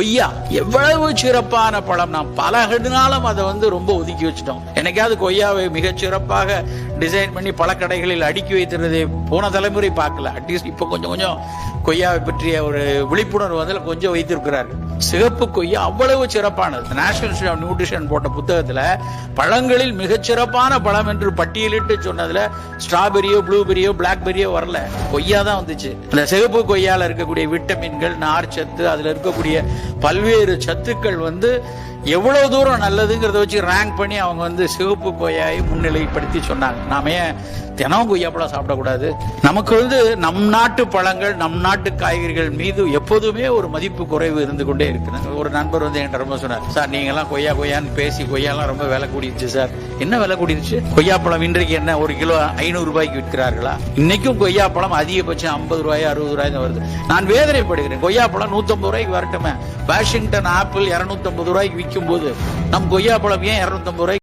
கொய்யா எவ்வளவு சிறப்பான பழம். நான் பல நாளும் அதை வந்து ரொம்ப ஒதுக்கி வச்சுட்டோம். என்னைக்காவது கொய்யாவை மிகச் சிறப்பாக டிசைன் பண்ணி பழக்கடைகளில் அடுக்கி வைத்திருந்தது போன தலைமுறை பார்க்கல. அட்லீஸ்ட் இப்போ கொஞ்சம் கொஞ்சம் கொய்யாவை பற்றிய ஒரு விழிப்புணர்வு வந்து கொஞ்சம் வைத்திருக்கிறார்கள். சிகப்பு கொய்யா அவ்வளவு சிறப்பானது. நேஷனல் இன்ஸ்டியூட் ஆஃப் நியூட்ரிஷன் போட்ட புத்தகத்துல பழங்களில் மிகச்சிறப்பான பழம் என்று பட்டியலிட்டு சொன்னதுல ஸ்ட்ராபெரியோ ப்ளூபெரியோ பிளாக்பெரியோ வரல. கொய்யா தான் வந்துச்சு. இந்த சிகப்பு கொய்யால இருக்கக்கூடிய விட்டமின்கள் நார் சத்து அதுல இருக்கக்கூடிய பல்வேறு சத்துக்கள் வந்து எவ்வளவு தூரம் நல்லதுங்கிறத வச்சு ரேங்க் பண்ணி அவங்க வந்து சிவப்பு கொய்யாயை முன்னிலைப்படுத்தி சொன்னாங்க. நாம ஏன் தினம் கொய்யாப்பழம் சாப்பிடக்கூடாது? நமக்கு வந்து நம் நாட்டு பழங்கள் நம் நாட்டு காய்கறிகள் மீது எப்போதுமே ஒரு மதிப்பு குறைவு இருந்து கொண்டே இருக்கிறாங்க ஒரு நண்பர் வந்து என்கிட்ட ரொம்ப சொன்னார் சார் நீங்க எல்லாம் கொய்யா கொய்யான்னு பேசி கொய்யாலாம் ரொம்ப விலை கூடிருச்சு சார். என்ன விலை கூடிருச்சு கொய்யாப்பழம் இன்றைக்கு என்ன ஒரு கிலோ ஐநூறு ரூபாய்க்கு விற்கிறார்களா? இன்னைக்கும் கொய்யாப்பழம் அதிகபட்சம் ஐம்பது ரூபாய் அறுபது ரூபாய் தான் வருது. நான் வேதனைப்படுகிறேன். கொய்யாப்பழம் நூற்றம்பது ரூபாய்க்கு வரட்டுமே. வாஷிங்டன் ஆப்பிள் இருநூத்தம்பது ரூபாய்க்கு விற்கும் போது நம் கொய்யா பழம் ஏன் இருநூத்தம்பது ரூபாய்